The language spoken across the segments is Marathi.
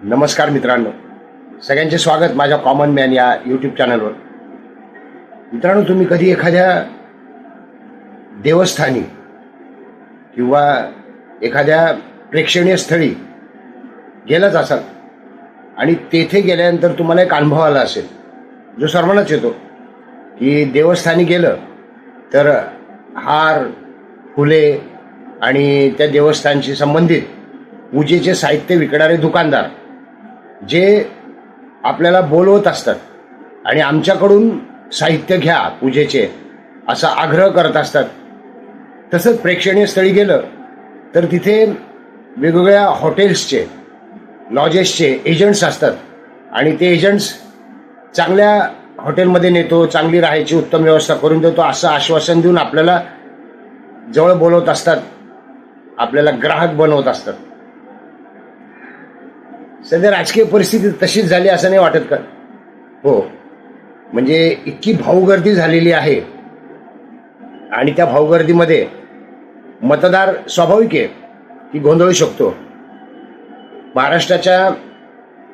नमस्कार मित्रांनो. सगळ्यांचे स्वागत माझ्या कॉमन मॅन या यूट्यूब चॅनलवर मित्रांनो तुम्ही कधी एखाद्या देवस्थानी किंवा एखाद्या प्रेक्षणीय स्थळी गेलाच असाल आणि तेथे गेल्यानंतर तुम्हाला एक अनुभव आला असेल जो सर्वांनाच येतो की देवस्थानी गेलं तर हार फुले आणि त्या देवस्थानशी संबंधित पूजेचे साहित्य विकणारे दुकानदार जे आपल्याला बोलवत असतात आणि आमच्याकडून साहित्य घ्या पूजेचे असा आग्रह करत असतात. तसंच प्रेक्षणीय स्थळी गेलं तर तिथे वेगवेगळ्या हॉटेल्सचे लॉजेसचे एजंट्स असतात आणि ते एजंट्स चांगल्या हॉटेलमध्ये नेतो चांगली राहायची उत्तम व्यवस्था करून देतो असं आश्वासन देऊन आपल्याला जवळ बोलवत असतात आपल्याला ग्राहक बनवत असतात. सध्या राजकीय परिस्थिती तशीच झाली असं नाही वाटत का? हो. म्हणजे इतकी भाऊगर्दी झालेली आहे. आणि त्या भाऊगर्दीमध्ये मतदार स्वाभाविक आहे की गोंधळू शकतो. महाराष्ट्राच्या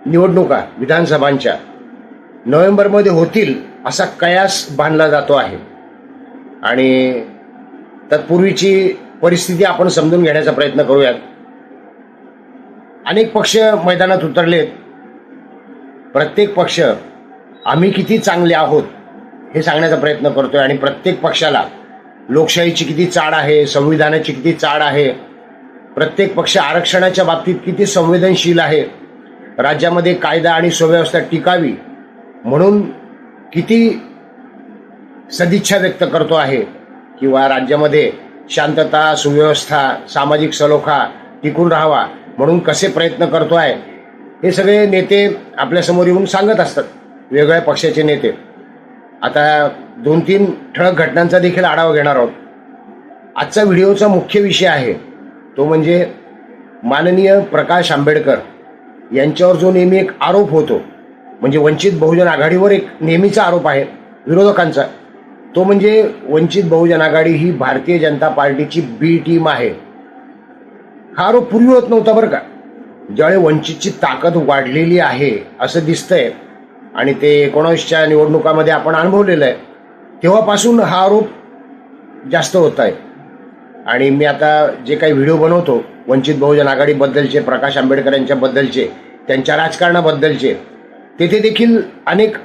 निवडणुका विधानसभांच्या नोव्हेंबरमध्ये होतील असा कयास बांधला जातो आहे. आणि तत्पूर्वीची परिस्थिती आपण समजून घेण्याचा प्रयत्न करूयात. अनेक पक्ष मैदानात उतरलेत. प्रत्येक पक्ष आम्ही किती चांगले आहोत हे सांगण्याचा प्रयत्न करतोय आणि प्रत्येक पक्षाला लोकशाहीची किती चाड आहे संविधानाची किती चाड आहे प्रत्येक पक्ष आरक्षणाच्या बाबतीत किती संवेदनशील आहे राज्यामध्ये कायदा आणि सुव्यवस्था टिकावी म्हणून किती सदिच्छा व्यक्त करतो आहे किंवा राज्यामध्ये शांतता सुव्यवस्था सामाजिक सलोखा टिकून राहावा म्हणून कसे प्रयत्न करतो आहे हे सगळे नेते आपल्यासमोर येऊन सांगत असतात वेगवेगळ्या पक्षाचे नेते. आता दोन तीन ठळक घटनांचा देखील आढावा घेणार आहोत. आजचा व्हिडिओचा मुख्य विषय आहे तो म्हणजे माननीय प्रकाश आंबेडकर यांच्यावर जो नेहमी एक आरोप होतो म्हणजे वंचित बहुजन आघाडीवर एक नेहमीचा आरोप आहे विरोधकांचा. तो म्हणजे वंचित बहुजन आघाडी ही भारतीय जनता पार्टीची बी टीम आहे. हा आरोप पूर्वी होत नव्हता बरं का. ज्यावेळी वंचितची ताकद वाढलेली आहे असं दिसतंय आणि ते एकोणावीसच्या निवडणुकामध्ये आपण अनुभवलेलं आहे तेव्हापासून हा आरोप जास्त होत आहे. आणि मी आता जे काही व्हिडिओ बनवतो वंचित बहुजन आघाडीबद्दलचे प्रकाश आंबेडकर यांच्याबद्दलचे त्यांच्या राजकारणाबद्दलचे तेथे देखील अनेक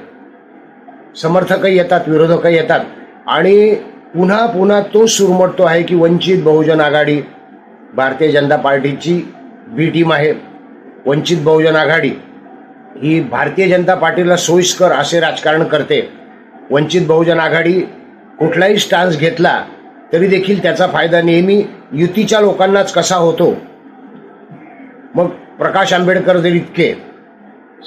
समर्थकही येतात विरोधकही येतात आणि पुन्हा पुन्हा तो सुरमटतो आहे की वंचित बहुजन आघाडी भारतीय जनता पार्टीची बी टीम आहे वंचित बहुजन आघाडी. ही भारतीय जनता पार्टीला सोयीस्कर असे राजकारण करते. वंचित बहुजन आघाडी कुठलाही स्टान्स घेतला तरी देखील त्याचा फायदा नेहमी युतीच्या लोकांनाच कसा होतो? मग प्रकाश आंबेडकर जर इतके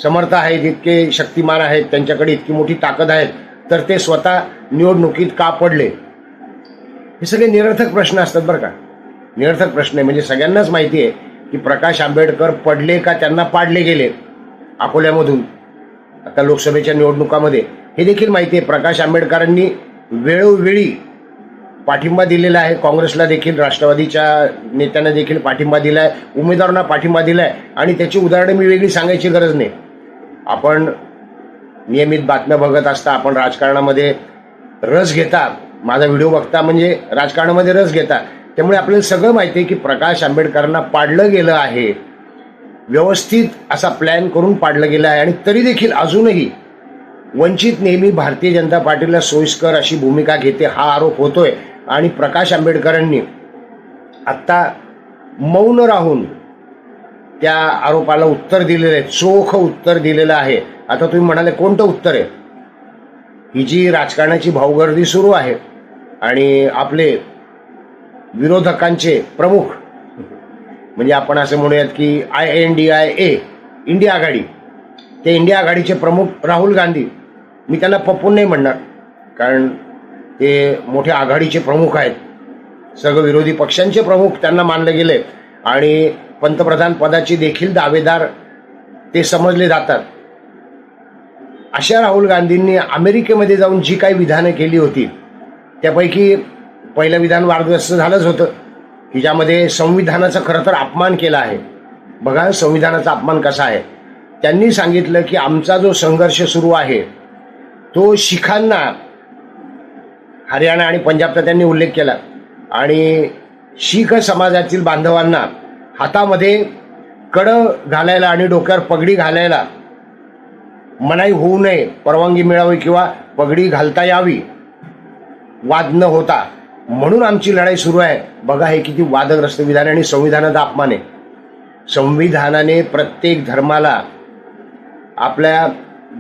समर्थ आहेत इतके शक्तिमान आहेत त्यांच्याकडे इतकी मोठी ताकद आहे तर ते स्वतः निवडणुकीत का पडले? हे सगळे निरर्थक प्रश्न असतात बरं का. निरर्थक प्रश्न आहे. म्हणजे सगळ्यांनाच माहिती आहे की प्रकाश आंबेडकर पडले का त्यांना पाडले गेले अकोल्यामधून. आता लोकसभेच्या निवडणुकामध्ये हे देखील माहिती आहे. प्रकाश आंबेडकरांनी वेळोवेळी पाठिंबा दिलेला आहे. काँग्रेसला देखील राष्ट्रवादीच्या नेत्यांना देखील पाठिंबा दिला आहे उमेदवारांना पाठिंबा दिला आहे आणि त्याची उदाहरणं मी वेगळी सांगायची गरज नाही. आपण नियमित बातम्या बघत असता आपण राजकारणामध्ये रस घेता. माझा व्हिडिओ बघता म्हणजे राजकारणामध्ये रस घेता. त्यामुळे आपल्याला सगळं माहिती आहे की प्रकाश आंबेडकरांना पाडलं गेलं आहे. व्यवस्थित असा प्लॅन करून पाडलं गेलं आहे. आणि तरी देखील अजूनही वंचित नेहमी भारतीय जनता पार्टीला सोयीस्कर अशी भूमिका घेते हा आरोप होतोय. आणि प्रकाश आंबेडकरांनी आत्ता मौन राहून त्या आरोपाला उत्तर दिलेलं आहे. चोख उत्तर दिलेलं आहे. आता तुम्ही म्हणाले कोणतं उत्तर आहे? ही जी राजकारणाची भाऊगर्दी सुरू आहे आणि आपले विरोधकांचे प्रमुख. म्हणजे आपण असं म्हणूयात की I N D I A India आघाडी. ते इंडिया आघाडीचे प्रमुख राहुल गांधी. मी त्यांना पप्पून नाही म्हणणार. कारण ते मोठ्या आघाडीचे प्रमुख आहेत. सर्व विरोधी पक्षांचे प्रमुख त्यांना मानले गेले. आणि पंतप्रधान पदाचे देखील दावेदार ते समजले जातात. अशा राहुल गांधींनी अमेरिकेमध्ये जाऊन जी काही विधानं केली होती त्यापैकी पहिलं विधान वादग्रस्त झालंच होतं. की ज्यामध्ये संविधानाचा खरं तर अपमान केला आहे. बघा संविधानाचा अपमान कसा आहे. त्यांनी सांगितलं की आमचा जो संघर्ष सुरू आहे तो शिखांना हरियाणा आणि पंजाबचा त्यांनी उल्लेख केला. आणि शीख समाजातील बांधवांना हातामध्ये कडं घालायला आणि डोक्यावर पगडी घालायला मनाई होऊ नये परवानगी मिळावी किंवा पगडी घालता यावी वाद न होता. म्हणून आमची लढाई सुरू आहे. बघा हे किती वादग्रस्त विधान आणि संविधानाचा अपमान आहे. संविधानाने प्रत्येक धर्माला आपल्या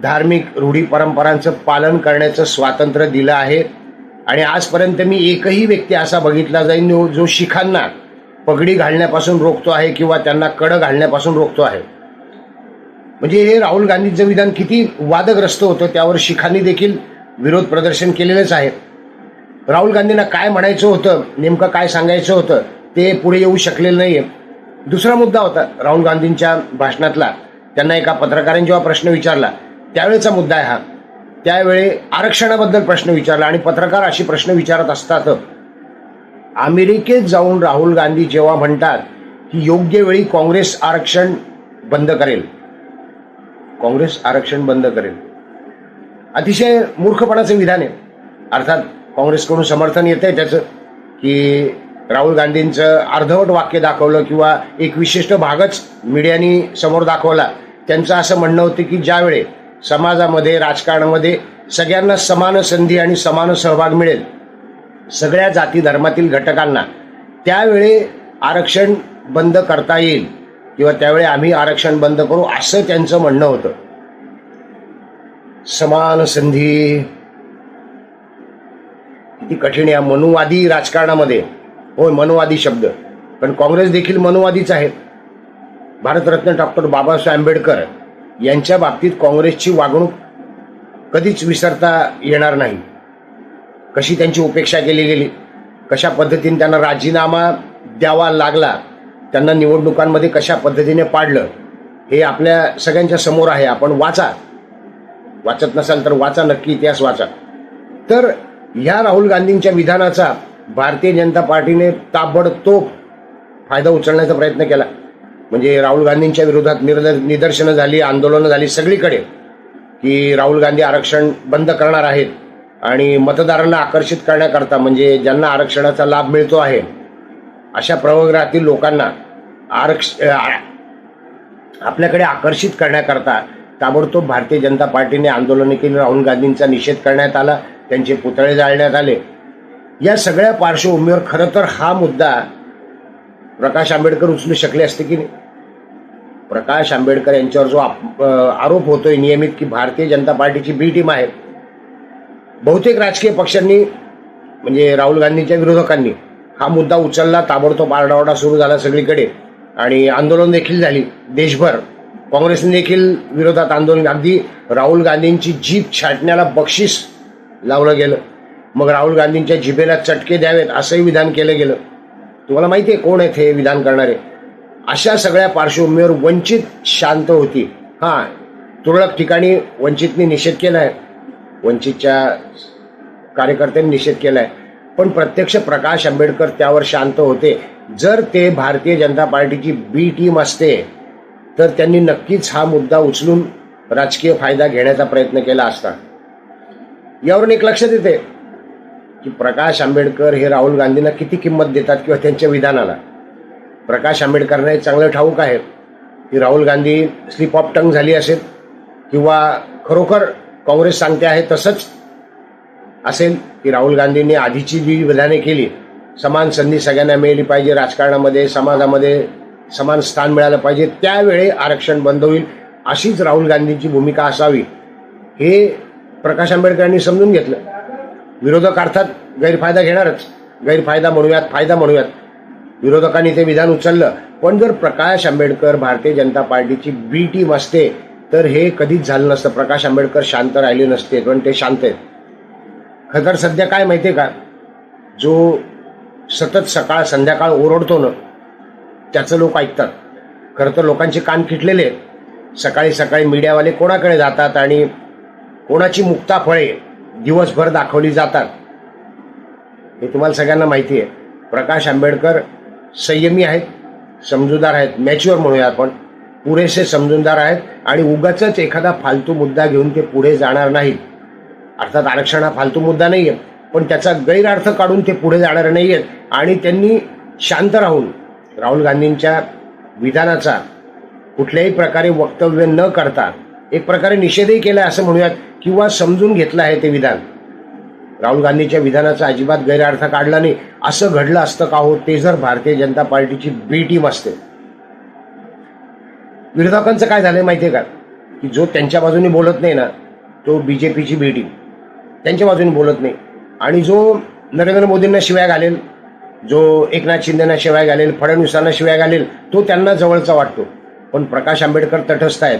धार्मिक रूढी परंपरांचं पालन करण्याचं स्वातंत्र्य दिलं आहे. आणि आजपर्यंत मी एकही व्यक्ती असा बघितला जाईल जो- जो शिखांना पगडी घालण्यापासून रोखतो आहे किंवा त्यांना कडं घालण्यापासून रोखतो आहे. म्हणजे हे राहुल गांधींचं विधान किती वादग्रस्त होतं त्यावर शिखांनी देखील विरोध प्रदर्शन केलेलंच आहे. राहुल गांधींना काय म्हणायचं होतं नेमकं काय सांगायचं होतं ते पुढे येऊ शकलेलं नाहीये. दुसरा मुद्दा होता राहुल गांधींच्या भाषणातला. त्यांना एका पत्रकारांनी जेव्हा प्रश्न विचारला त्यावेळेचा मुद्दा आहे हा. त्यावेळी आरक्षणाबद्दल प्रश्न विचारला आणि पत्रकार अशी प्रश्न विचारत असतात. अमेरिकेत जाऊन राहुल गांधी जेव्हा म्हणतात की योग्य वेळी काँग्रेस आरक्षण बंद करेल. काँग्रेस आरक्षण बंद करेल. अतिशय मूर्खपणाचं विधान आहे. अर्थात काँग्रेसकडून समर्थन येत आहे त्याचं की राहुल गांधींचं अर्धवट वाक्य दाखवलं किंवा एक विशिष्ट भागच मीडियानी समोर दाखवला. त्यांचं असं म्हणणं होतं की ज्यावेळे समाजामध्ये राजकारणामध्ये सगळ्यांना समान संधी आणि समान सहभाग मिळेल सगळ्या जाती धर्मातील घटकांना त्यावेळी आरक्षण बंद करता येईल किंवा त्यावेळी आम्ही आरक्षण बंद करू असं त्यांचं म्हणणं होतं. समान संधी ती कठीण आहे. मनुवादी राजकारणामध्ये. होय मनुवादी शब्द. पण काँग्रेस देखील मनुवादीच आहे. भारतरत्न डॉक्टर बाबासाहेब आंबेडकर यांच्या बाबतीत काँग्रेसची वागणूक कधीच विसरता येणार नाही. कशी त्यांची उपेक्षा केली गेली? कशा पद्धतीने त्यांना राजीनामा द्यावा लागला? त्यांना निवडणुकांमध्ये कशा पद्धतीने पाडलं? हे आपल्या सगळ्यांच्या समोर आहे. आपण वाचा. वाचत नसाल तर वाचा नक्की इतिहास वाचा. तर ह्या राहुल गांधींच्या विधानाचा भारतीय जनता पार्टीने ताबडतोब फायदा उचलण्याचा प्रयत्न केला. म्हणजे राहुल गांधींच्या विरोधात निदर्शनं झाली आंदोलनं झाली सगळीकडे की राहुल गांधी आरक्षण बंद करणार आहेत आणि मतदारांना आकर्षित करण्याकरता म्हणजे ज्यांना आरक्षणाचा लाभ मिळतो आहे अशा प्रवर्गातील लोकांना आरक्ष आपल्याकडे आकर्षित करण्याकरता ताबडतोब भारतीय जनता पार्टीने आंदोलन केली. राहुल गांधींचा निषेध करण्यात आला. त्यांचे पुतळे जाळण्यात आले. या सगळ्या पार्श्वभूमीवर खरं तर हा मुद्दा प्रकाश आंबेडकर उचलू शकले असते की नाही? प्रकाश आंबेडकर यांच्यावर जो आप- आरोप होतोय नियमित की भारतीय जनता पार्टीची बी टीम आहे. बहुतेक राजकीय पक्षांनी म्हणजे राहुल गांधींच्या विरोधकांनी हा मुद्दा उचलला ताबडतोब आरडाओरडा सुरू झाला सगळीकडे. आणि आंदोलन देखील झाली. देशभर काँग्रेसने देखील विरोधात आंदोलन अगदी राहुल गांधींची जीप छाटण्याला बक्षीस लावलं गेलं. मग राहुल गांधींच्या जिभेला चटके द्यावेत असंही विधान केलं गेलं. तुम्हाला माहिती आहे कोण आहेत हे विधान करणारे? अशा सगळ्या पार्श्वभूमीवर वंचित शांत होती. हां तुरळक ठिकाणी वंचितने निषेध केला आहे वंचितच्या कार्यकर्त्यांनी निषेध केला आहे पण प्रत्यक्ष प्रकाश आंबेडकर त्यावर शांत होते. जर ते भारतीय जनता पार्टीची बी टीम असते तर त्यांनी नक्कीच हा मुद्दा उचलून राजकीय फायदा घेण्याचा प्रयत्न केला असता. यावरून एक लक्षात येते की प्रकाश आंबेडकर हे राहुल गांधींना किती किंमत देतात किंवा त्यांच्या विधानाला. प्रकाश आंबेडकरांना हे चांगलं ठाऊक आहे की Rahul Gandhi slip of tongue झाली असेल किंवा खरोखर काँग्रेस सांगते आहे तसंच असेल की राहुल गांधींनी आधीची जी विधाने केली समान संधी सगळ्यांना मिळाली पाहिजे राजकारणामध्ये समाजामध्ये समान स्थान मिळालं पाहिजे त्यावेळी आरक्षण बंद होईल अशीच राहुल गांधींची भूमिका असावी. हे प्रकाश आंबेडकरांनी समजून घेतलं. विरोधक अर्थात गैरफायदा घेणारच. गैरफायदा म्हणूयात फायदा म्हणूयात. विरोधकांनी ते विधान उचललं. पण जर प्रकाश आंबेडकर भारतीय जनता पार्टीची बी टीम असते तर हे कधीच झालं नसतं. प्रकाश आंबेडकर शांत राहिले नसते पण ते शांत आहेत. खतर सध्या काय माहिती आहे का? जो सतत सकाळ संध्याकाळ ओरडतो ना त्याचं लोक ऐकतात. खरं तर लोकांचे कान किटलेले आहेत. सकाळी सकाळी मीडियावाले कोणाकडे जातात आणि कोणाची मुक्ता फळे दिवसभर दाखवली जातात? हे तुम्हाला सगळ्यांना माहिती आहे. प्रकाश आंबेडकर संयमी आहेत समजूदार आहेत. मॅच्युअर म्हणूया आपण. पुरेसे समजूनदार आहेत आणि उगाच एखादा फालतू मुद्दा घेऊन ते पुढे जाणार नाहीत. अर्थात आरक्षण हा फालतू मुद्दा नाही आहे पण त्याचा गैरअर्थ काढून ते पुढे जाणार नाही आहेत आणि त्यांनी शांत राहून राहुल गांधींच्या विधानाचा कुठल्याही प्रकारे वक्तव्य न करता एक प्रकारे निषेधही केला असं म्हणूयात. किंवा समजून घेतलं आहे ते विधान. राहुल गांधीच्या विधानाचा अजिबात गैरअर्थ काढला नाही. असं घडलं असतं का हो ते जर भारतीय जनता पार्टीची बी टीम असते. विरोधकांचं काय झालंय माहितीये का? की जो त्यांच्या बाजूने बोलत नाही ना तो बी जे पीची बी टीम त्यांच्या बाजूने बोलत नाही. आणि जो नरेंद्र मोदींना शिवाय घालेल जो एकनाथ शिंदेना शिवाय घालेल फडणवीसांना शिवाय घालेल तो त्यांना जवळचा वाटतो. पण प्रकाश आंबेडकर तटस्थ आहेत.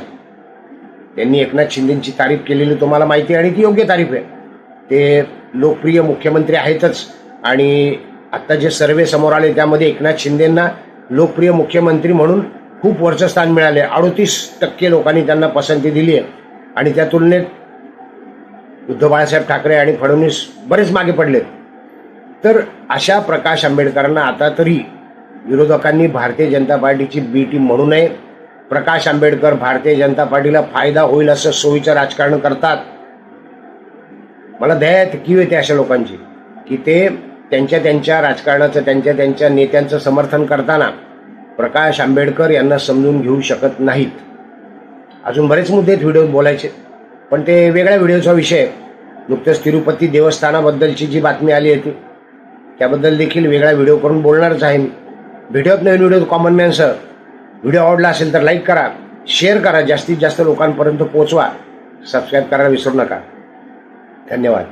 त्यांनी एकनाथ शिंदेची तारीफ केलेली तुम्हाला माहिती आहे आणि ती योग्य तारीफ आहे. ते लोकप्रिय मुख्यमंत्री आहेतच. आणि आत्ता जे सर्वे समोर आले त्यामध्ये एकनाथ शिंदेंना लोकप्रिय मुख्यमंत्री म्हणून खूप वरचं स्थान मिळाले. अडोतीस टक्के लोकांनी त्यांना पसंती दिली आहे आणि त्या तुलनेत उद्धव बाळासाहेब ठाकरे आणि फडणवीस बरेच मागे पडलेत. तर अशा प्रकाश आंबेडकरांना आता तरी विरोधकांनी भारतीय जनता पार्टीची बी टीम म्हणू नये. प्रकाश आंबेडकर भारतीय जनता पार्टीला फायदा होईल असं सोयीचं राजकारण करतात. मला दया की येते अशा लोकांची की ते त्यांच्या त्यांच्या राजकारणाचं त्यांच्या त्यांच्या नेत्यांचं समर्थन करताना प्रकाश आंबेडकर यांना समजून घेऊ शकत नाहीत. अजून बरेच मुद्दे आहेत व्हिडिओत बोलायचे पण ते वेगळ्या व्हिडिओचा विषय नुकतंच तिरुपती देवस्थानाबद्दलची जी बातमी आली होती त्याबद्दल देखील वेगळा व्हिडिओ करून बोलणारच आहे मी. व्हिडिओत नवीन व्हिडिओ कॉमन मॅनसह व्हिडिओ आवडला असेल तर लाईक करा शेअर करा जास्तीत जास्त लोकांपर्यंत पोहोचवा. सबस्क्राईब करायला विसरू नका. धन्यवाद.